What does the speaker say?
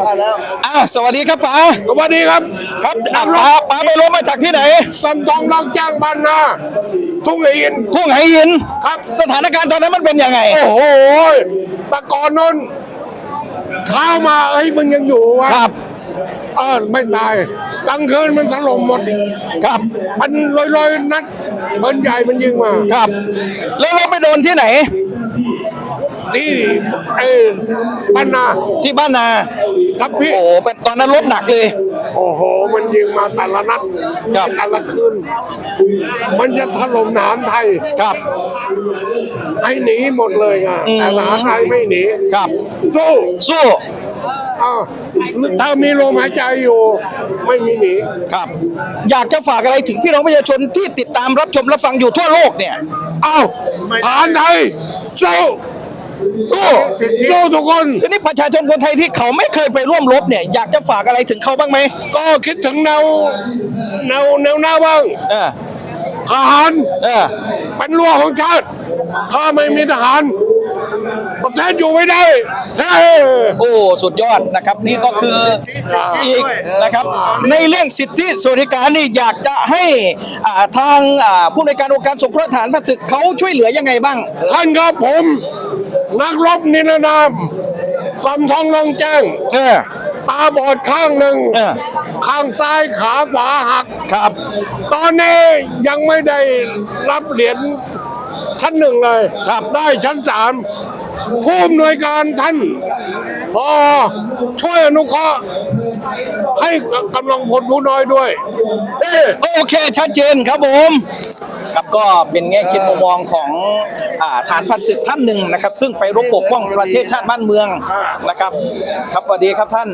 ผ่านแล้วอ่าสวัสดีครับป๋าสวัสดีครับ ครับอะป๋าป๋าไปรบมาจากที่ไหนสันทองรังจ้างบ้านนาทุ่งอินทุ่งไหหินครับ สถานการณ์ตอนนั้นมันเป็นยังไง โอ้โหแตะกอนนนเข้ามาเอ้ยมึงยังอยู่วะครับเออไม่ตายกลางคืนมันถล่มหมด ครับมันลอยๆนัดเบินใหญ่มันยิงมา ครับ แล้วเราไปโดนที่ไหน ที่ไอ้บ้านนาที่บ้านนา ครับพี่ โอ้โหเป็นตอนนั้นรบหนักเลย โอ้โห มันยิงมาแต่ละนัดครับ แต่ละคืนมันจะถล่มทหารไทย ครับ ให้หนีหมดเลยไงอืม แต่ทหารไทยไม่หนีครับ สู้สู้อ้าวถ้ามีลมหายใจอยู่ ไม่มีหนี ครับ อยากจะฝากอะไรถึงพี่น้องประชาชนที่ติดตามรับชมรับฟังอยู่ทั่วโลกเนี่ยอ้าวทหารไทยสู้ สู้สู้ทุกคน ทีนี้ประชาชนคนไทยที่เขาไม่เคยไปร่วมรบเนี่ยอยากจะฝากอะไรถึงเขาบ้างไหมก็คิดถึงแนวแนวแนวหน้าบ้างเออทหารเออเป็นรั้วของชาติ ถ้าไม่มีทหาร ประเทศอยู่ไม่ได้เฮ้ย โอ้สุดยอดนะครับนี่ก็คืออีกนะครับ ในเรื่องสิทธิสวัสดิการนี่อยากจะให้อ่าทางอ่าผู้ในวยการองค์การสงเคราะห์ทหารผ่านศึกเขาช่วยเหลือยังไงบ้าง ท่านครับผม นักรบนิรนามสำทองลองแจ้งเออตาบอดข้างหนึ่งเออข้างซ้ายขาฝาหัก ครับตอนนี้ยังไม่ได้รับเหรียญชั้นหนึ่งเลยครับได้ชั้นสามผู้อำนวยการท่านพอช่วยอนุเคราะห์ให้กำลังพลผู้น้อยด้วย เอ้โอเคชัดเจนครับผม ครับก็เป็นแง่คิดมุมมองของอฐานพันศึกท่านหนึ่งนะครับ ซึ่งไปรบปกป้องประเทศชาติบ้านเมืองนะครับ ครับสวัสดีครับท่าน